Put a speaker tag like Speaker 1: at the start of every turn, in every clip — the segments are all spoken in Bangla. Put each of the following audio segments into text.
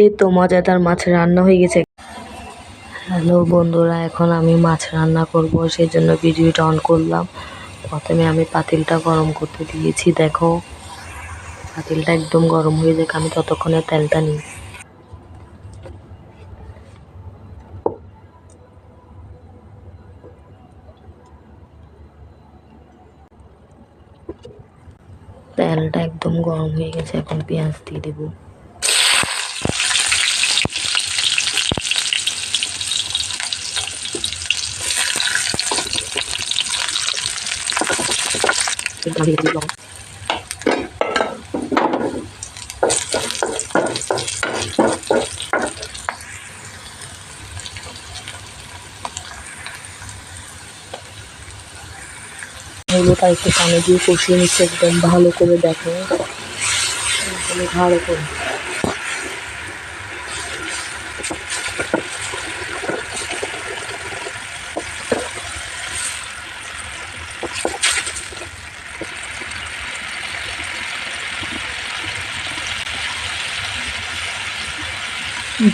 Speaker 1: এই তো মজাদার মাছ রান্না হয়ে গেছে। হ্যালো বন্ধুরা, এখন আমি মাছ রান্না করব সেই জন্য ভিডিওটা অন করলাম। প্রথমে আমি পাতিলটা গরম করতে দিয়েছি, দেখো। পাতিলটা একদম গরম হয়ে যাক, আমি ততক্ষণে তেলটা নিই। তেলটা একদম গরম হয়ে গেছে, এখন পেঁয়াজ দিয়ে দেবো। দিয়ে। হলুদ আর একটু পানি দিয়ে কষিয়ে নিচ্ছে একদম ভালো করে দেখো ভালো করে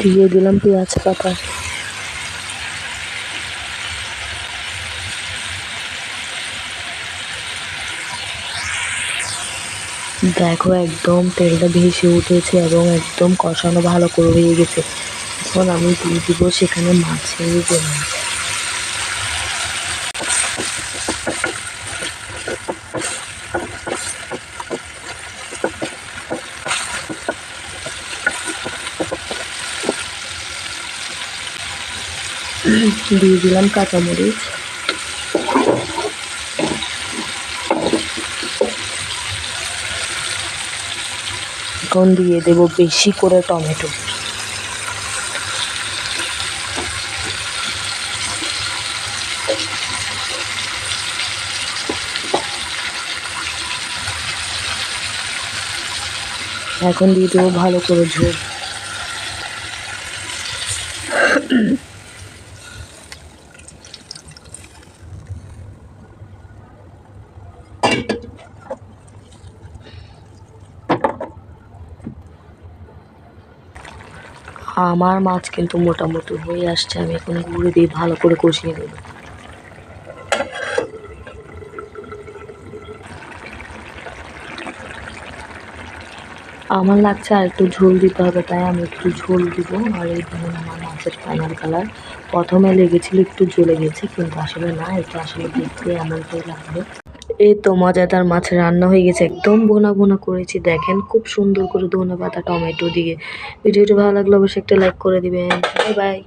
Speaker 1: দিয়ে দিলাম পেঁয়াজ পাতা দেখো একদম তেলটা ভেসে উঠেছে এবং একদম কষানো ভালো করে হয়ে গেছে। এখন আমি দিয়ে দিব সেখানে মাছের যে দিয়ে দিলাম কাঁচামরিচ। এখন দিয়ে দেবো বেশি করে টমেটো। এখন দিয়ে দেবো ভালো করে ঝোল। আমার মাছ কিন্তু মোটামুটি হয়ে আসছে, আমি এখন গুঁড়ো দিয়ে ভালো করে কষিয়ে নেব। আমার লাগছে আর একটু ঝোল দিতে হবে, তাই আমি একটু ঝোল দিব, আর এই ধরুন আমার মাছের ফাইনাল কালার। প্রথমে লেগেছিল একটু জ্বলে গেছে, কিন্তু আসলে না, এটা আসলে দেখতে এমনটাই লাগবে। এই তো মজাদার মাছ রান্না হয়ে গেছে। একদম ভোনা ভোনা করেছি। দেখেন, খুব সুন্দর করে ধনে পাতা টমেটো দিয়ে। ভিডিওটি ভালো লাগলে অবশ্যই একটা লাইক করে দিবেন। Bye bye